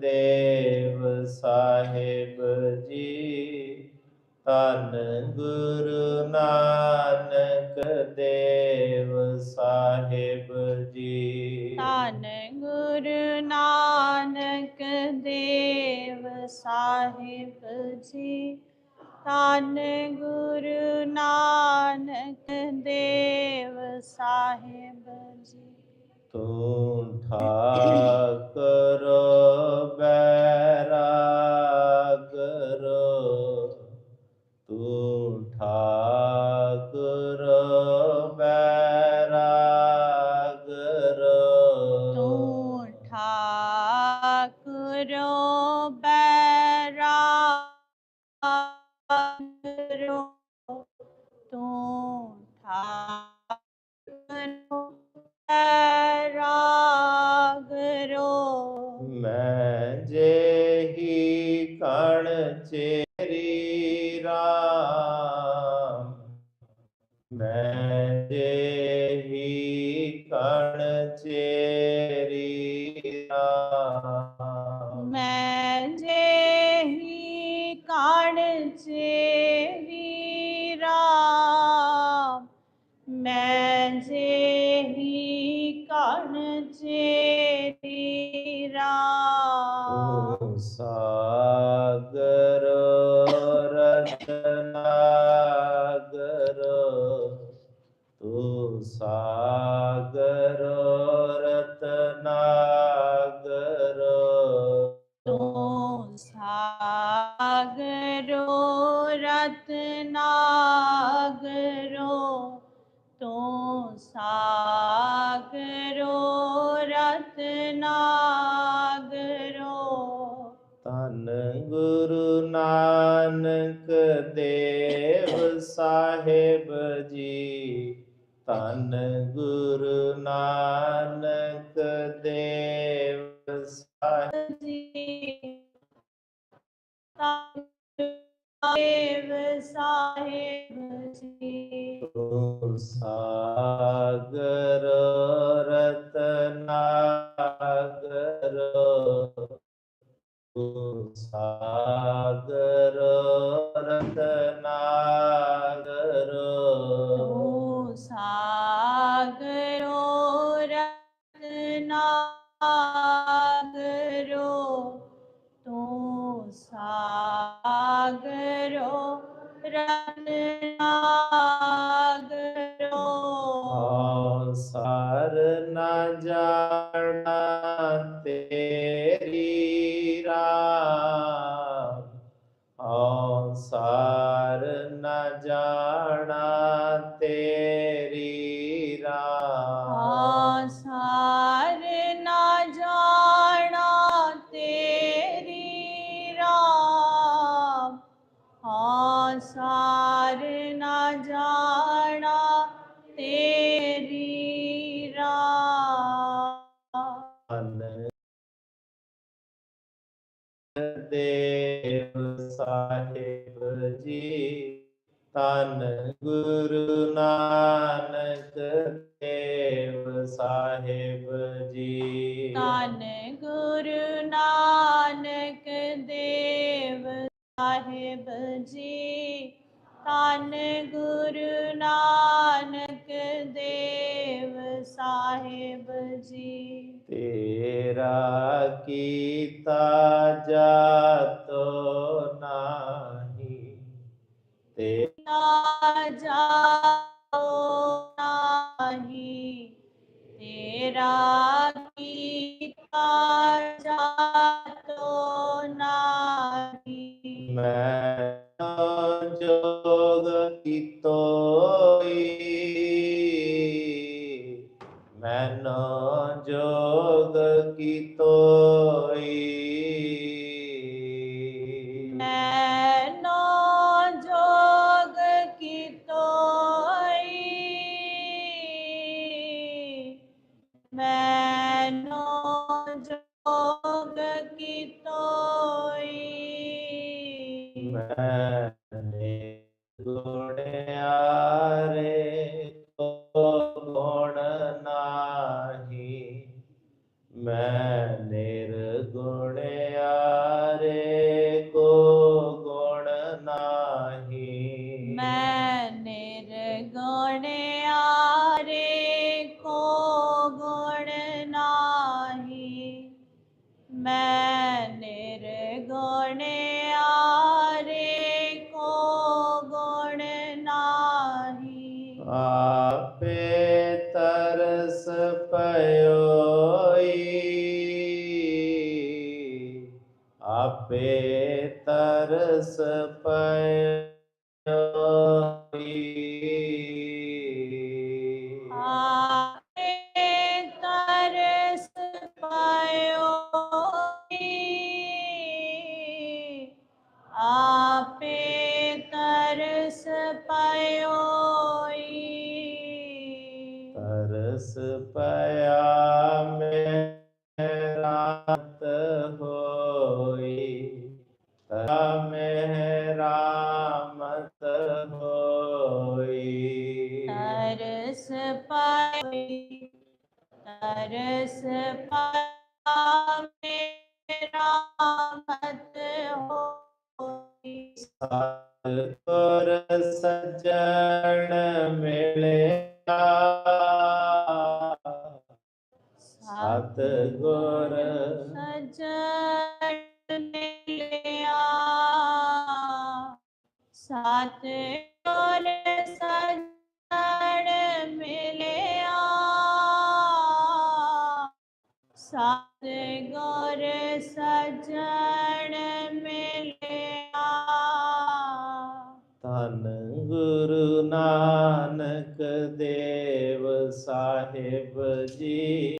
ਦੇਵ ਸਾਹਿਬ ਜੀ, ਧੰਨ ਗੁਰੂ ਨਾਨਕ ਦੇਵ ਸਾਹਿਬ ਜੀ। ਧੰਨ ਗੁਰੂ ਨਾਨਕ ਦੇਵ ਸਾਹਿਬ ਜੀ, ਧੰਨ ਗੁਰੂ ਨਾਨਕ ਦੇਵ ਸਾਹਿਬ ਜੀ। मैं जे ही कण चेरी जे ही कण चेरी जे ही कण चेरी राम। साध रत नागरो तो सागरो रत तन गुरु नानक देव साहेब जी तन गुरु नानक ਦੇਵ ਸਾਹਿਬ ਜੀ ਤੂੰ सर न जाना ਦੇਵ ਸਾਹਿਬ ਜੀ ਧੰਨ ਗੁਰੂ ਨਾਨਕ ਦੇਵ ਸਾਹਿਬ ਜੀ ਧੰਨ ਗੁਰੂ ਨਾਨਕ ਦੇਵ ਸਾਹਿਬ ਜੀ ਧੰਨ ਗੁਰੂ ਨਾਨਕ ਦੇਵ ਸਾਹਿਬ ਜੀ ਤੇਰਾ ਕੀਤਾ ਜਾਤੋ नहीं तेरा गीता जातो नहीं। मैं जोग गीतो मैनो जोग गीतो ਮੈਨੇ ਗੁਣਿਆਰੇ ਕੋ ਗੁਣ ਨਾਹੀ ਮੈਂ ਨਿਰਗੁਣਿਆਰੇ ਪਇਓਈ ਆਪੇ ਤਰਸ रस पया में रात होई। में रामत होई। तरस पाई तरस पाई रामत होई। तोर सजन मिले सात गौर। सजन लिया सात गौर सजन मिलिया। सात गौर सजन मिलिया। धन गुरु नानक देव साहेब जी।